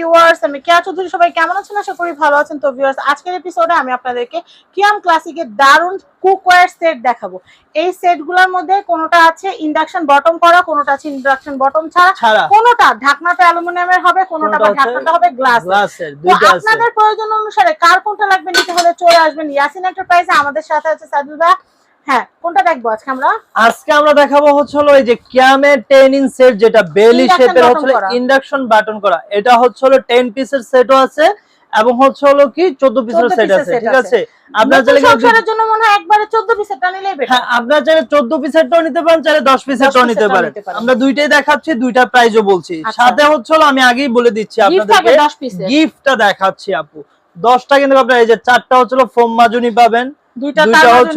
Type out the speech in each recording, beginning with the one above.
Viewers আমি কেয়া চৌধুরী সবাই কেমন আছেন? আশা করি ভালো আছেন। তো ভিউয়ার্স আজকের এপিসোডে আমি আপনাদেরকে কিয়াম ক্লাসিকের দারুণ কুকওয়্যার সেট দেখাবো। এই সেটগুলোর মধ্যে কোনোটা আছে ইন্ডাকশন বটম করা কোনোটা আছে ইন্ডাকশন বটম ছাড়া। কোনোটা ঢাকনাটা অ্যালুমিনিয়ামের হবে কোনোটা ঢাকনাটা হবে গ্লাস আপনাদের প্রয়োজন অনুসারে কার কোনটা লাগবে নিতে হলে চলে আসবেন। ইয়াসিন এন্টারপ্রাইজে আমাদের সাথে আছে সাদুল ভাই। হ্যাঁ কোনটা দেখব আজকে আমরা? আজকে আমরা দেখাবো হচ্ছে হলো এই যে ক্যামের 10 ইঞ্চ সেট যেটা বেলি শেপের হচ্ছে ইন্ডাকশন বাটন করা। এটা হচ্ছে হলো 10 পিসের সেটও আছে এবং হচ্ছে হলো কি 14 পিসের সেট আছে ঠিক আছে। আছে? আপনার চাইলে কিন্তু- সংসারের জন্য মনে হয় একবারে 14 পিসেরটা নিলেই বেটার হ্যাঁ আপনার চাইলে 14 পিসেরটাও নিতে পারেন চাইলে 10 পিসেরটাও নিতে পারেন। আমরা দুইটাই দেখাচ্ছি দুইটা বলছি। আচ্ছা। সাথে হচ্ছে হলো আমি আগেই বলে দিচ্ছি আপনাদেরকে গিফটটা দেখাচ্ছি আপু। 10টা কিন্তু আপনার এই যে চারটা হচ্ছে ফোম মাজুনি পাবেন। দুইটা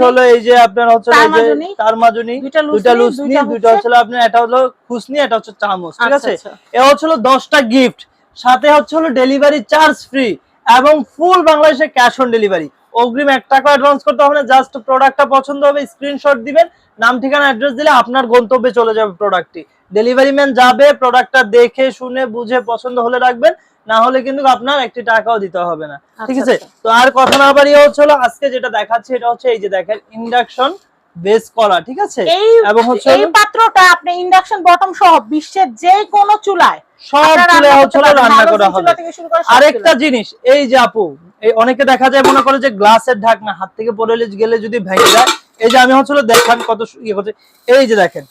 হলো এই যে আপনার হচ্ছে তার এই যে তার মাজুনি দুইটা লুসনি, হচ্ছে- আপনার এটা হলো খুসনি এটা হচ্ছে চামচ ঠিক আচ্ছা, আছে? আচ্ছা। এ হচ্ছে হলো 10টা গিফট সাথে হচ্ছে হলো ডেলিভারি চার্জ ফ্রি এবং ফুল বাংলাদেশে ক্যাশ অন ডেলিভারি অগ্রিম এক টাকা অ্যাডভান্স করতে হবে না জাস্ট প্রোডাক্টটা পছন্দ হবে স্ক্রিনশট দিবেন নাম ঠিকানা অ্যাড্রেস দিলে আপনার গন্তব্যে চলে যাবে প্রোডাক্টটি ডেলিভারি ম্যান যাবে প্রোডাক্টটা দেখে শুনে বুঝে পছন্দ হলে রাখবেন না হলে কিন্তু আপনার একটি টাকাও দিতে হবে না। ঠিক আচ্ছা, আছে? তো আর কথা না বাড়িয়ে হচ্ছে আজকে যেটা দেখাচ্ছি এটা হচ্ছে এই যে দেখেন ইন্ডাকশন বেস করা ঠিক আছে? এবং হচ্ছে এই পাত্রটা আপনি ইন্ডাকশন বটম সহ বিশ্বের যে কোনো চুলায়। সব আপনারা চুলে হচ্ছে। রান্না করা হবে। আরেকটা জিনিস এই যে আপু এই অনেকে দেখা যায় মনে করে যে গ্লাসের ঢাকনা হাত থেকে পড়ে গেলে যদি ভেঙে যায় এই যে আমি হচ্ছে দেখান কত ইয়ে করছে। এই যে দেখেন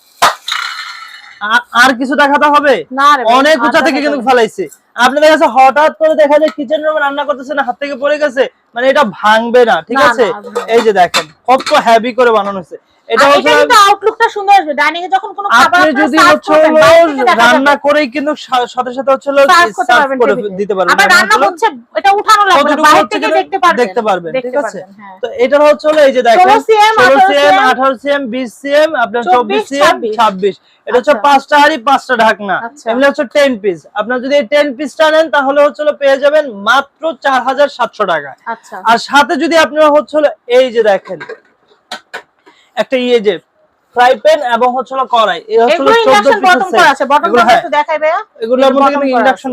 আর কিছু দেখাতে হবে? না অনেক উঁচা থেকে কিন্তু। ফেলাইছে। আপনাদের কাছে হঠাৎ করে দেখা যায় কিচেন রুমে রান্না করতেছে না হাত থেকে পড়ে গেছে মানে এটা ভাঙবে না ঠিক আছে। এই যে দেখেন কত হেভি করে বানানো হয়েছে। এটা কিন্তু আউটলুকটা সুন্দর আসবে। ডাইনিং এ যখন কোনো খাবার আপনি যদি হচ্ছে রান্না করেই কিন্তু সাথে সাথে হচ্ছে হলো Serve করতে serve পারবেন করে দিতে পারবেন। আবার রান্না হচ্ছে এটা উঠানো লাগবে বাইরে থেকে দেখতে পারবেন। দেখতে পারবেন, ঠিক আছে? তো এটা হচ্ছে হলো এই যে দেখেন 16 cm, 16 18 cm, cm, 18 cm, 20 cm, আপনার 24 cm, 26, 26 এটা হচ্ছে। পাঁচটা হাড়ি পাঁচটা ঢাকনা। আচ্ছা। এমনি হচ্ছে 10 পিস আপনার যদি এই 10 পিসটা নেন তাহলে হচ্ছে হলো পেয়ে যাবেন মাত্র 4700 টাকা। আচ্ছা। আর সাথে যদি আপনারা হচ্ছে হলো এই যে দেখেন একটা ইয়ে যে ফ্রাই প্যান এবং হচ্ছে না কড়াই এই হচ্ছে ইন্ডাকশন বটম করা আছে বটম হ্যাঁ। একটু দেখাই ভাইয়া। এগুলো মধ্যে ইন্ডাকশন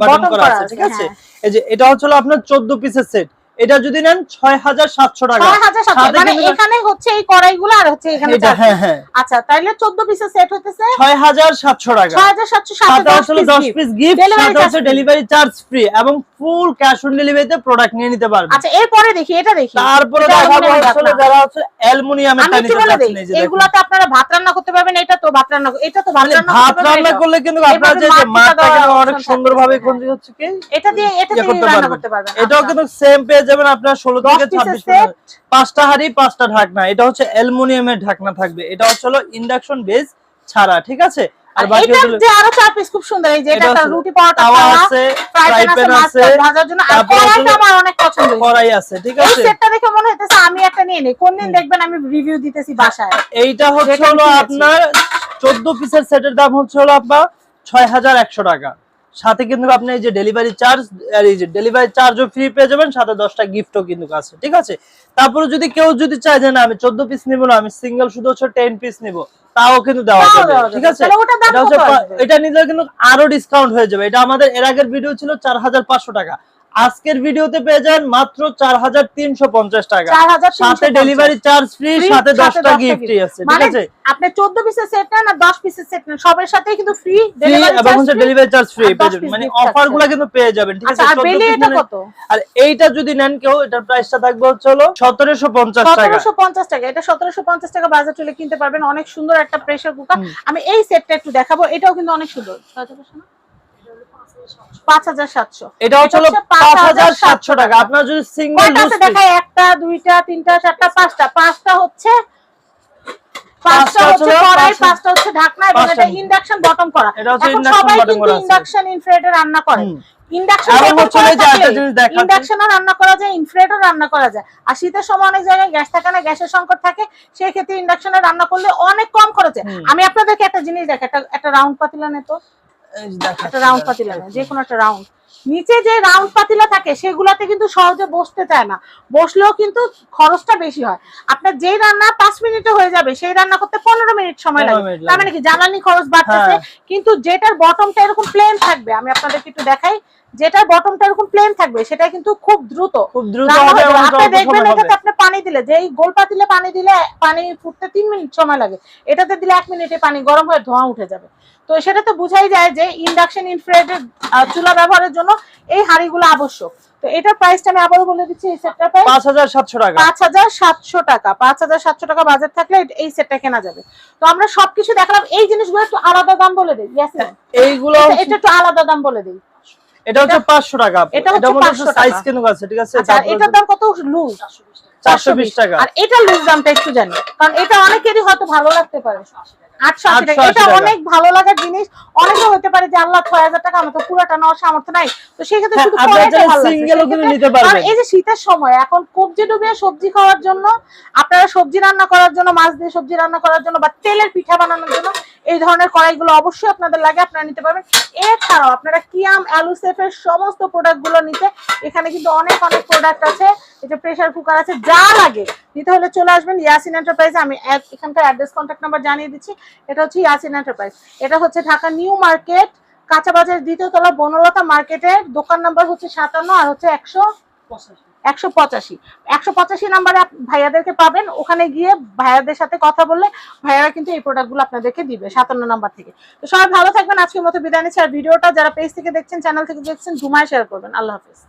বটম করা আছে, ঠিক আছে? হ্যাঁ। এই যে এটা হচ্ছে আপনার 14 পিসের সেট এটা যদি নেন 6700 টাকা। 6700 সাথে মানে এখানে হচ্ছে এই কড়াইগুলো আর হচ্ছে এখানে এটা চার হ্যাঁ। হ্যাঁ। আচ্ছা 14 পিসের সেট হইতেছে 6700 টাকা। 6700 সাথে সাথে 10 হচ্ছে হলো piece 10 gift। Piece gift Delivery সাথে charge হচ্ছে free। ডেলিভারি চার্জ ফ্রি এবং ফুল ক্যাশ অন ডেলিভারিতে প্রোডাক্ট নিয়ে নিতে পারবেন আচ্ছা এরপরে দেখি এটা দেখি। তারপরে এটা দেখাবো aluminum হচ্ছে হলো ঢাকনা। যারা হচ্ছে অ্যালুমিনিয়ামের আপনারা ভাত রান্না করতে পারবেন এটা তো ভাত রান্না এটা তো ভাত মানে রান্না ভাত রান্না করলে কিন্তু যে অনেক option সুন্দরভাবে থাকবে, হচ্ছে কি? এটা দিয়ে এটা ইয়ে দিয়ে রান্না করতে পারবেন। এটাও আচ্ছা। কিন্তু সেম পেয়ে যাবেন আপনার ষোলো থেকে ছাব্বিশ পাঁচটা হাড়ি পাঁচটা ঢাকনা। এটা হচ্ছে অ্যালুমিনিয়ামের ঢাকনা থাকবে। এটা হচ্ছে হলো ইন্ডাকশন বেস ছাড়া ঠিক আছে? আর আর বাকি এটার হলো যে আরও চার পিস খুব সুন্দর এই যে এটা এটা একটা হচ্ছে রুটি পরোটা আছে ফ্রাই ফ্রাই প্যান প্যান আছে আছে ভাজার জন্য আর কড়াইটা আমার অনেক পছন্দ। কড়াই আছে ঠিক এই আছে? সেটটা দেখে মনে হইতেছে আমি একটা নিয়ে নেই। কোনদিন দেখবেন আমি রিভিউ দিতেছি বাসায়। এইটা হচ্ছে হলো আপনার চোদ্দ পিসের সেটের দাম হচ্ছে হলো আপনার ছয় হাজার একশো টাকা। সাথে কিন্তু আপনি এই যে ডেলিভারি চার্জ আর এই যে ডেলিভারি চার্জও ফ্রি পেয়ে যাবেন সাথে দশটা গিফটও কিন্তু আছে ঠিক আছে? তারপরে যদি কেউ যদি চায় যে না আমি চোদ্দ পিস নিবো না আমি সিঙ্গেল শুধু হচ্ছে টেন পিস নিবো তাও কিন্তু দেওয়া যাবে ঠিক আছে? এটা হচ্ছে? এটা নিলে কিন্তু আরও ডিসকাউন্ট হয়ে যাবে। এটা আমাদের এর আগের ভিডিও ছিল চার হাজার পাঁচশো টাকা। আজকের ভিডিওতে পেয়ে যান মাত্র চার হাজার তিনশো পঞ্চাশ টাকা। 4350 সাথে ডেলিভারি চার্জ ফ্রি সাথে দশটা 10টা গিফটই আছে ঠিক মানে আছে? আপনি 14 পিসের সেট নেন না 10 পিসের সেট নেন। সবের সাথেই কিন্তু ফ্রি ফ্রি এবং হচ্ছে ডেলিভারি চার্জ ফ্রি পেয়ে যাবেন। মানে অফারগুলো কিন্তু পেয়ে যাবেন ঠিক আছে? আচ্ছা আর 14 বেলি piece এটা নিলে- কত? আর এইটা যদি নেন কেউ এটার প্রাইসটা থাকবে হচ্ছে হলো সতেরোশো পঞ্চাশ টাকা। 1750 টাকা। এটা 1750 টাকা বাজার চলে কিনতে পারবেন। অনেক সুন্দর একটা প্রেসার কুকার আমি এই সেটটা একটু দেখাবো। এটাও কিন্তু অনেক সুন্দর। এটা হচ্ছে পাঁচ হাজার 5,700 সাতশো। টাকা। আপনার যদি সিঙ্গেল কয়টা দেখায় একটা দুইটা তিনটা চারটা পাঁচটা। পাঁচটা হচ্ছে পাঁচটা পাঁচটা হচ্ছে হচ্ছে কড়াই পাঁচটা- পাঁচটা হচ্ছে ঢাকনা এবং এটা ইন্ডাকশন বটম করা। এটা হচ্ছে করা ইন্ডাকশন রান্না করে। ইন্ডাকশন। ইন্ডাকশনও রান্না যায় রান্না করা যায়। আর শীতের সময় অনেক জায়গায় গ্যাস থাকে না গ্যাসের সংকট থাকে সেই ক্ষেত্রে ইন্ডাকশনে রান্না করলে অনেক কম খরচে। আমি আপনাদেরকে একটা জিনিস দেখ একটা একটা রাউন্ড পাতিলা নে তো? এই যে দেখাচ্ছি, একটা রাউন্ড পাতিলা নে যে কোনো একটা রাউন্ড নিচে যে রাউন্ড পাতিলা থাকে সেগুলাতে কিন্তু সহজে বসতে চায় না। বসলেও কিন্তু খরচটা বেশি হয়। আপনার যেই রান্না পাঁচ মিনিটে হয়ে যাবে সেই রান্না করতে পনেরো মিনিট সময় 15 লাগে। তার মানে কি জ্বালানি খরচ বাড়তেছে হ্যাঁ। কিন্তু যেটার বটমটা এরকম প্লেন থাকবে আমি আপনাদেরকে একটু দেখাই। যেটা বটমটা এরকম প্লেন থাকবে সেটা কিন্তু খুব দ্রুত। খুব দ্রুত হবে হয়ে যাবে। এবং আপনি দেখবেন এটাতে আপনি পানি দিলে যে এই গোল পাতিলে পানি দিলে পানি ফুটতে তিন মিনিট সময় লাগে। এটাতে দিলে এক মিনিটে পানি গরম হয়ে ধোঁয়া উঠে যাবে। তো সেটা তো বোঝাই যায় যে ইন্ডাকশন ইনফ্রারেড চুলা ব্যবহারের জন্য এই হাঁড়িগুলো আবশ্যক। তো এটার প্রাইসটা আমি আবারও বলে দিচ্ছি এই পাঁচ হাজার সাতশো টাকা। পাঁচ হাজার সাতশো টাকা। পাঁচ হাজার সাতশো টাকা বাজেট থাকলে এই- সেটটা কেনা যাবে। তো আমরা সবকিছু দেখলাম। এই জিনিসগুলো একটু আলাদা দাম বলে দিই। ইয়াসিন এইগুলো এটা একটু আলাদা দাম বলে দিই। এটা হচ্ছে পাঁচশো টাকা এটা হচ্ছে 500 সাইজ কিন্তু আছে ঠিক আছে? আচ্ছা এটার দাম কত লুজ। চারশো বিশ টাকা। আর এটা লুজ দামটা একটু জানি। কারণ এটা অনেকেরই হয়তো ভালো লাগতে পারে। আটশো আশি টাকা। এটা অনেক ভালো লাগার জিনিস। অনেকে হতে পারে যে আল্লাহ ছয় হাজার টাকা আমার তো পুরাটা নেওয়ার সামর্থ্য নাই। তো সেক্ষেত্রে হ্যাঁ, শুধু আপনারা কড়াইটা চাইলে ভালো লাগছে। single ও কিন্তু নিতে পারবেন। কারণ এই যে শীতের সময় এখন কবজি ডুবিয়ে সবজি খাওয়ার জন্য আপনারা সবজি রান্না করার জন্য মাছ দিয়ে সবজি রান্না করার জন্য বা তেলের পিঠা বানানোর জন্য এই ধরনের কড়াইগুলো অবশ্যই আপনাদের লাগে, আপনারা নিতে পারবেন। এছাড়াও আপনারা কিয়াম, অ্যালুসেফের সমস্ত প্রোডাক্টগুলো নিতে, এখানে কিন্তু অনেক অনেক প্রোডাক্ট আছে। এই যে প্রেসার কুকার আছে, যা লাগে নিতে হলে চলে আসবেন ইয়াসিন এন্টারপ্রাইজে। আমি এখানকার অ্যাড্রেস কন্ট্যাক্ট নাম্বার জানিয়ে দিচ্ছি। এটা হচ্ছে ইয়াসিন এন্টারপ্রাইজ। এটা হচ্ছে ঢাকা নিউ মার্কেট কাঁচা বাজার দ্বিতীয় তলা বনলতা মার্কেটের দোকান নাম্বার হচ্ছে সাতান্ন আর হচ্ছে একশো একশো পঁচাশি। একশো পঁচাশি নাম্বারে ভাইয়াদেরকে পাবেন। ওখানে গিয়ে ভাইয়াদের সাথে কথা বললে ভাইয়ারা কিন্তু এই প্রোডাক্টগুলো আপনাদেরকে দিবে সাতান্ন নাম্বার থেকে। তো সবাই ভালো থাকবেন, আজকের মতো বিদায় নিচ্ছি। আর ভিডিওটা যারা পেজ থেকে দেখছেন চ্যানেল থেকে দেখছেন, ঘুমায় শেয়ার করবেন। আল্লাহ হাফিজ।